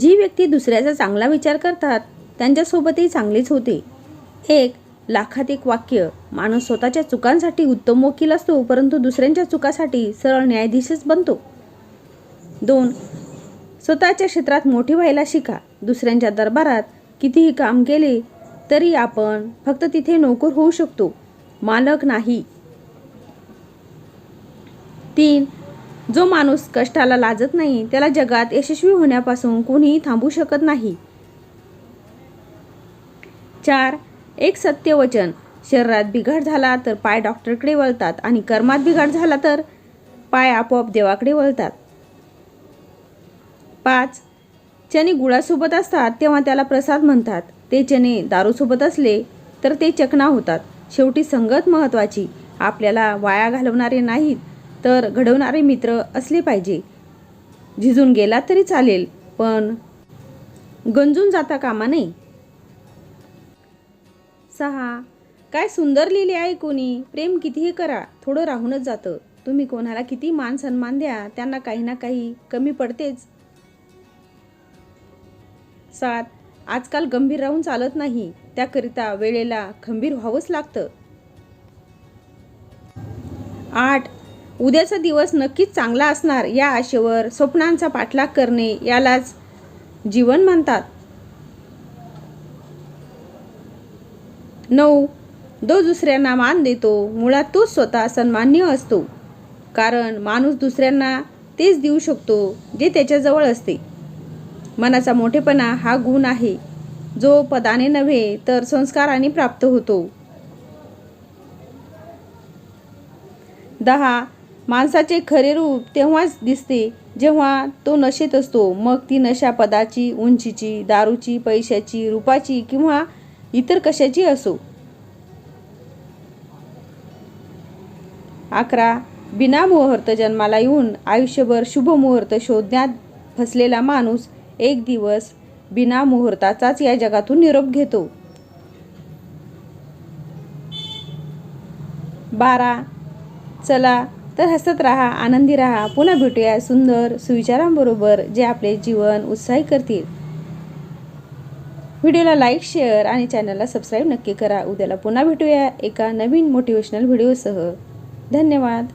जी व्यक्ती दुसऱ्याचा चांगला विचार करतात त्यांच्यासोबतही चांगलेच होते. एक लाखात एक वाक्य माणूस स्वतःच्या चुकांसाठी उत्तम वकील असतो परंतु दुसऱ्यांच्या चुकासाठी सरळ न्यायाधीशच बनतो. दोन स्वतःच्या क्षेत्रात मोठी व्हायला शिका. दुसऱ्यांच्या दरबारात कितीही काम केले तरी आपण फक्त तिथे नोकर होऊ शकतो. मालक नाही. तीन जो माणूस कष्टाला लाजत नाही त्याला जगात यशस्वी होण्यापासून कोणीही थांबू शकत नाही. चार एक सत्य वचन. शरीरात बिघाड झाला तर पाय डॉक्टरकडे वळतात आणि कर्मात बिघाड झाला तर पाय आपोआप देवाकडे वळतात. पाच चणे गुळासोबत असतात तेव्हा त्याला प्रसाद म्हणतात. ते चणे दारूसोबत असले तर ते चकना होतात. शेवटी संगत महत्त्वाची आपल्याला वाया घालवणारे नाहीत. तर घडवणारे मित्र असले पाहिजे. झिजून गेला तरी चालेल पण गंजून जाता कामा नाही सहा काय सुंदर लिहिले आहे कोणी? प्रेम कितीही करा थोडं राहूनच जातं. तुम्ही कोणाला किती मान सन्मान द्या त्यांना काही ना काही कमी पडतेच. सात आजकाल गंभीर राहून चालत नाही त्याकरिता वेळेला खंबीर व्हावंच लागतं. आठ उद्याचा दिवस नक्कीच चांगला असणार या आशेवर स्वप्नांचा पाठलाग करणे यालाच जीवन म्हणतात. नऊ जो दुसऱ्यांना मान देतो. मुळात तोच स्वतः सन्मान्य असतो. कारण माणूस दुसऱ्यांना तेच देऊ शकतो जे त्याच्याजवळ असते. मनाचा मोठेपणा हा गुण आहे. जो पदाने नव्हे तर संस्काराने प्राप्त होतो. दहा माणसाचे खरे रूप तेव्हाच दिसते जेव्हा तो नशेत असतो. मग ती नशा पदाची उंचीची दारूची पैशाची रूपाची किंवा इतर कशाची असो. अकरा. बिना मुहूर्त जन्माला येऊन आयुष्यभर शुभ मुहूर्त शोधण्यात फसलेला माणूस एक दिवस बिना मुहूर्ताचाच या जगातून निरोप घेतो. बारा. चला तर हसत राहा आनंदी राहा. पुन्हा भेटूया सुंदर सुविचारांबरोबर जे आपले जीवन उत्साही करतील. व्हिडिओला लाईक शेअर आणि चॅनलला सबस्क्राईब नक्की करा. उद्याला पुन्हा भेटूया एका नवीन मोटिवेशनल व्हिडिओसह. धन्यवाद.